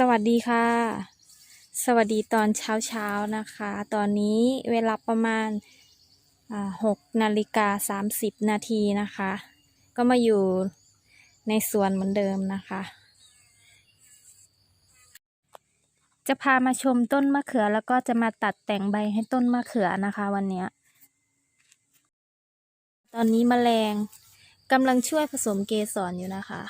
สวัสดีค่ะ สวัสดีตอนเช้าเช้านะคะ ตอนนี้เวลาประมาณหกนาฬิกาสามสิบนาทีนะคะ ก็มาอยู่ในสวนเหมือนเดิมนะคะ จะพามาชมต้นมะเขือแล้วก็จะมาตัดแต่งใบให้ต้นมะเขือนะคะวันนี้ ตอนนี้แมลงกำลังช่วยผสมเกสรอยู่นะคะ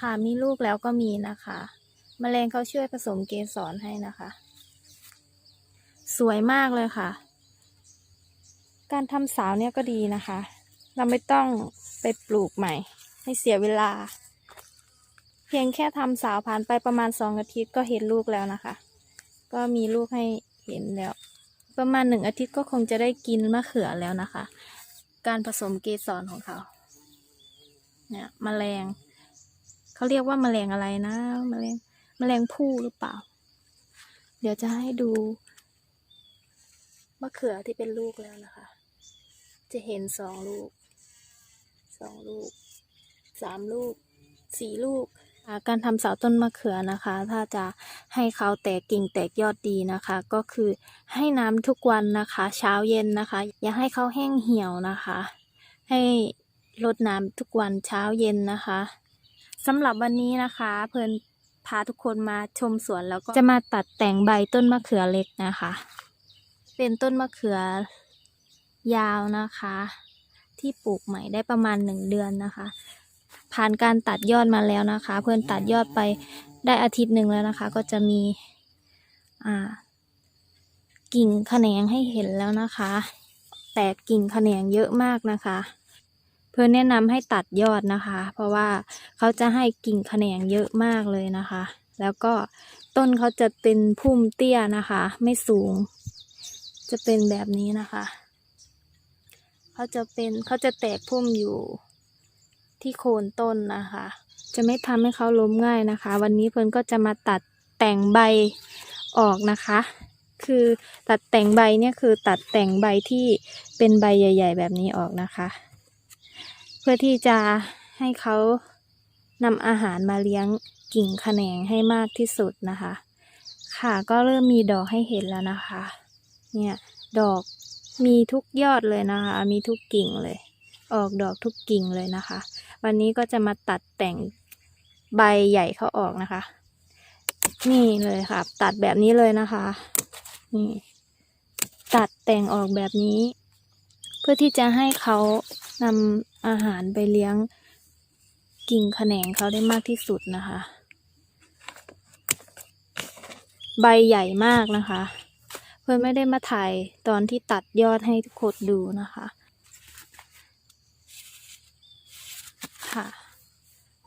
ค่ะมีลูกแล้วก็มีนะคะแมลงเขาช่วยผสมเกสรให้นะคะ สวยมากเลยค่ะ การทำสาวเนี่ยก็ดีนะคะ เราไม่ต้องไปปลูกใหม่ ให้เสียเวลา เพียงแค่ทำสาวผ่านไปประมาณสองอาทิตย์ก็เห็นลูกแล้วนะคะ ก็มีลูกให้เห็นแล้ว ประมาณหนึ่งอาทิตย์ก็คงจะได้กินมะเขือแล้วนะคะ การผสมเกสรของเขา เนี่ยแมลง เขาเรียกว่าแมลงอะไรนะแมลงแมลงผู้หรือเปล่า เดี๋ยวจะให้ดูมะเขือที่เป็นลูกแล้วนะคะ จะเห็นสองลูกสองลูกสามลูกสี่ลูกการทำเสาต้นมะเขือนะคะ ถ้าจะให้เขาแตกกิ่งแตกยอดดีนะคะ ก็คือให้น้ำทุกวันนะคะ เช้าเย็นนะคะ อย่าให้เขาแห้งเหี่ยวนะคะ ให้รดน้ำทุกวันเช้าเย็นนะคะ สำหรับวันนี้นะคะ เพื่อนพาทุกคนมาชมสวนแล้วก็จะมาตัดแต่งใบต้นมะเขือเล็กนะคะ เป็นต้นมะเขือยาวนะคะ ที่ปลูกใหม่ได้ประมาณหนึ่งเดือนนะคะ ผ่านการตัดยอดมาแล้วนะคะ เพื่อนตัดยอดไปได้อาทิตย์หนึ่งแล้วนะคะ ก็จะมีอ่า กิ่งแขนงให้เห็นแล้วนะคะ แตกกิ่งแขนงเยอะมากนะคะ พื่อนแนะนำให้ตัดยอดนะคะ เพราะว่าเขาจะให้กิ่งแขนงเยอะมากเลยนะคะ แล้วก็ต้นเขาจะเป็นพุ่มเตี้ยนะคะ ไม่สูง จะเป็นแบบนี้นะคะเขาจะเป็นเขาจะแตกพุ่มอยู่ที่โคนต้นนะคะ จะไม่ทำให้เขาล้มง่ายนะคะ วันนี้เพื่อนก็จะมาตัดแต่งใบออกนะคะ คือตัดแต่งใบเนี่ยคือตัดแต่งใบที่เป็นใบใหญ่ ๆ แบบนี้ออกนะคะ พื่อที่จะให้เขานำอาหารมาเลี้ยงกิ่งแขนงให้มากที่สุดนะคะ ค่ะก็เริ่มมีดอกให้เห็นแล้วนะคะ เนี่ยดอกมีทุกยอดเลยนะคะ มีทุกกิ่งเลย ออกดอกทุกกิ่งเลยนะคะ วันนี้ก็จะมาตัดแต่งใบใหญ่เขาออกนะคะ นี่เลยค่ะ ตัดแบบนี้เลยนะคะ นี่ตัดแต่งออกแบบนี้ เพื่อที่จะให้เขานำ อาหารไปเลี้ยงกิ่งแขนงเขาได้มากที่สุดนะคะ ใบใหญ่มากนะคะ เพื่อนไม่ได้มาถ่ายตอนที่ตัดยอดให้ทุกคนดูนะคะค่ะ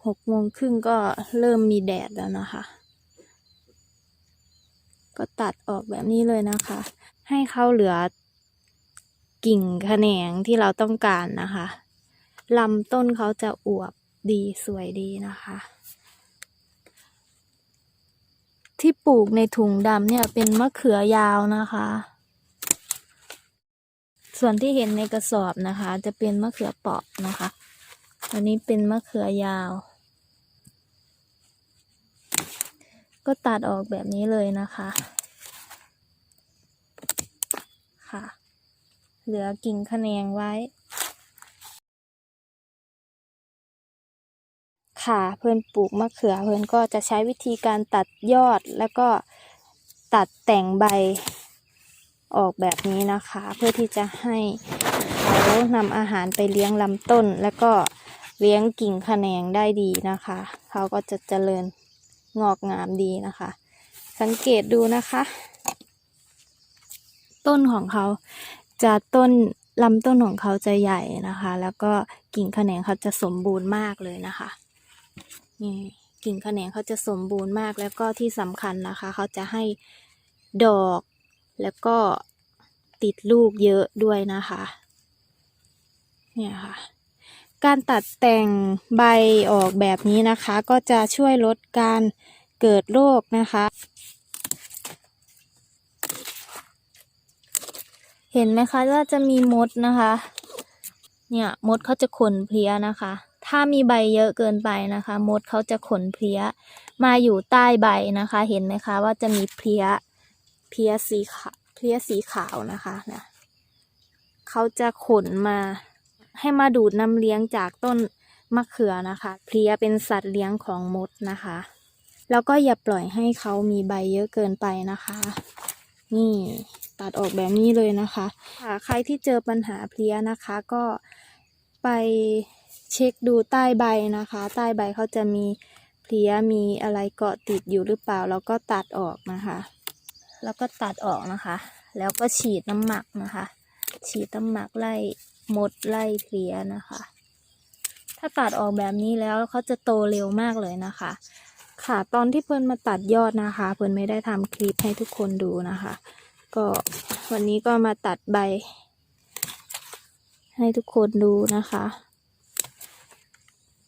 หกโมงครึ่งก็เริ่มมีแดดแล้วนะคะ ก็ตัดออกแบบนี้เลยนะคะ ให้เขาเหลือกิ่งแขนงที่เราต้องการนะคะ ลำต้นเขาจะอวบดีสวยดีนะคะ ที่ปลูกในถุงดำเนี่ยเป็นมะเขือยาวนะคะ ส่วนที่เห็นในกระสอบนะคะ จะเป็นมะเขือเปาะนะคะ อันนี้เป็นมะเขือยาว ก็ตัดออกแบบนี้เลยนะคะค่ะ เหลือกิ่งแขนงไว้ ค่ะเพื่อนปลูกมะเขือเพื่อนก็จะใช้วิธีการตัดยอดแล้วก็ตัดแต่งใบออกแบบนี้นะคะ เพื่อที่จะให้เขานำอาหารไปเลี้ยงลำต้น แล้วก็เลี้ยงกิ่งแขนงได้ดีนะคะ เขาก็จะเจริญงอกงามดีนะคะ สังเกตดูนะคะ ต้นของเขาจะต้นลำต้นของเขาจะใหญ่นะคะ แล้วก็กิ่งแขนงเขาจะสมบูรณ์มากเลยนะคะ นี่กิ่งแขนงเขาจะสมบูรณ์มากแล้วก็ที่สำคัญนะคะ เขาจะให้ดอกแล้วก็ติดลูกเยอะด้วยนะคะ เนี่ยค่ะ การตัดแต่งใบออกแบบนี้นะคะ ก็จะช่วยลดการเกิดโรคนะคะ เห็นไหมคะว่าจะมีมดนะคะ เนี่ยมดเขาจะขนเพลียนะคะ ถ้ามีใบเยอะเกินไปนะคะ มดเขาจะขนเพลี้ย มาอยู่ใต้ใบนะคะ เห็นไหมคะว่าจะมีเพลี้ย เพลี้ยสีขาวเพลี้ยสีขาวนะคะนะเขาจะขนมา ให้มาดูดน้ำเลี้ยงจากต้นมะเขือนะคะ เพลี้ยเป็นสัตว์เลี้ยงของมดนะคะ แล้วก็อย่าปล่อยให้เขามีใบเยอะเกินไปนะคะ นี่ตัดออกแบบนี้เลยนะคะค่ะใครที่เจอปัญหาเพลี้ยนะคะก็ไป เช็คดูใต้ใบนะคะ ใต้ใบเขาจะมีเพลี้ยมีอะไรเกาะติดอยู่หรือเปล่าแล้วก็ตัดออกนะคะ แล้วก็ตัดออกนะคะ แล้วก็ฉีดน้ำหมักนะคะ ฉีดน้ำหมักไล่มดไล่เพลี้ยนะคะ ถ้าตัดออกแบบนี้แล้วเขาจะโตเร็วมากเลยนะคะ ค่ะตอนที่เพื่อนมาตัดยอดนะคะ เพื่อนไม่ได้ทำคลิปให้ทุกคนดูนะคะ ก็วันนี้ก็มาตัดใบ ให้ทุกคนดูนะคะ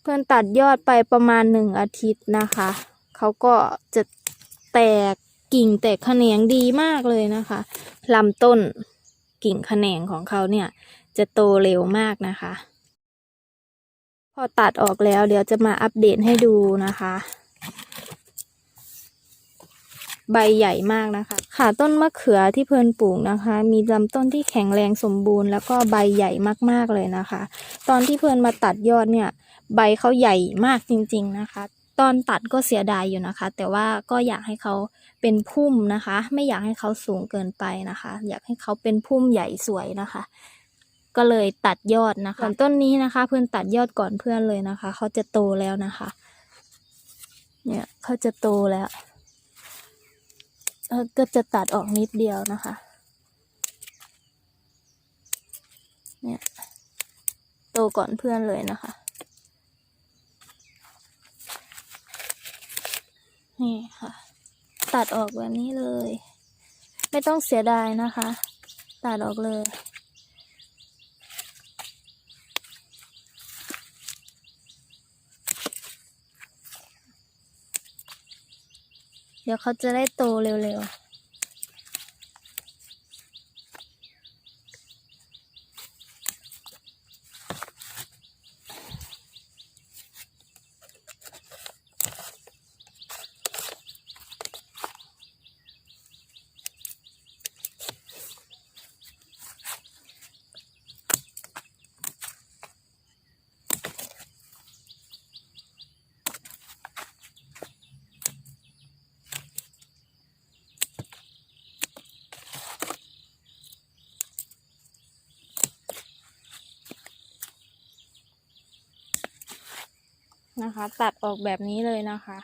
เพื่อนตัดยอดไปประมาณหนึ่งอาทิตย์นะคะ เขาก็จะแตกกิ่งแตกแขนงดีมากเลยนะคะลำต้นกิ่งแขนงของเขาเนี่ย จะโตเร็วมากนะคะ พอตัดออกแล้วเดี๋ยวจะมาอัปเดตให้ดูนะคะ ใบใหญ่มากนะคะ ค่ะต้นมะเขือที่เพลินปลูกนะคะ มีลำต้นที่แข็งแรงสมบูรณ์แล้วก็ใบใหญ่มากๆเลยนะคะ ตอนที่เพลินมาตัดยอดเนี่ย ใบเขาใหญ่มากจริง ๆนะคะ ตอนตัดก็เสียดายอยู่นะคะ แต่ว่าก็อยากให้เขาเป็นพุ่มนะคะ ไม่อยากให้เขาสูงเกินไปนะคะ อยากให้เขาเป็นพุ่มใหญ่สวยนะคะ ก็เลยตัดยอดนะคะต้นนี้นะคะ เพื่อนตัดยอดก่อนเพื่อนเลยนะคะเขาจะโตแล้วนะคะ เนี่ยเขาจะโตแล้วก็จะตัดออกนิดเดียวนะคะ เนี่ย โตก่อนเพื่อนเลยนะคะ นี่ค่ะ ตัดออกแบบนี้เลย ไม่ต้องเสียดายนะคะ ตัดออกเลย เดี๋ยวเขาจะได้โตเร็วๆ นะคะ ตัดออกแบบนี้เลยนะคะ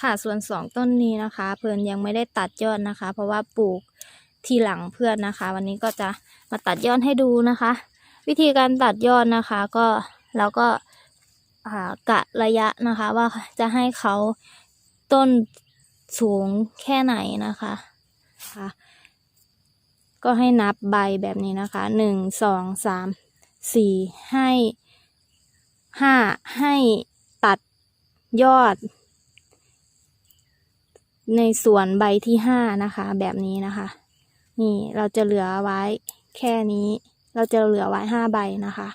ค่ะส่วนสองต้นนี้นะคะ เพื่อนยังไม่ได้ตัดยอดนะคะ เพราะว่าปลูกทีหลังเพื่อนนะคะ วันนี้ก็จะมาตัดยอดให้ดูนะคะ วิธีการตัดยอดนะคะ ก็เราก็อ่ากะระยะนะคะ ว่าจะให้เขาต้นสูงแค่ไหนนะคะค่ะก็ให้นับใบแบบนี้นะคะหนึ่งสองสามสี่ให้ ห้าให้ตัดยอด ในส่วนใบที่ห้านะคะ แบบนี้นะคะ นี่เราจะเหลือไว้แค่นี้ เราจะเหลือไว้ห้าใบนะคะ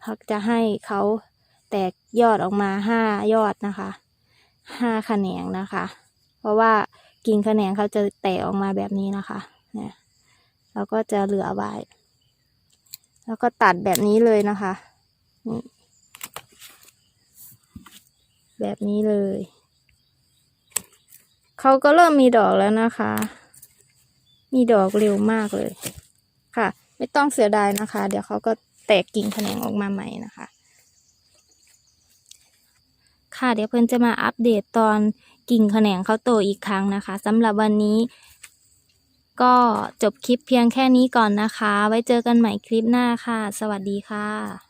เราจะให้เขาแตกยอดออกมาห้ายอดนะคะห้าแขนงนะคะ เพราะว่ากิ่งแขนงเขาจะแตกออกมาแบบนี้นะคะเนี่ยเราก็จะเหลือไว้ แล้วก็ตัดแบบนี้เลยนะคะนี่ แบบนี้เลย เขาก็เริ่มมีดอกแล้วนะคะ มีดอกเร็วมากเลยค่ะ ไม่ต้องเสียดายนะคะ เดี๋ยวเขาก็แตกกิ่งแขนงออกมาใหม่นะคะ ค่ะเดี๋ยวเพื่อนจะมาอัปเดตตอนกิ่งแขนงเขาโตอีกครั้งนะคะสำหรับวันนี้ก็จบคลิปเพียงแค่นี้ก่อนนะคะ ไว้เจอกันใหม่คลิปหน้าค่ะ สวัสดีค่ะ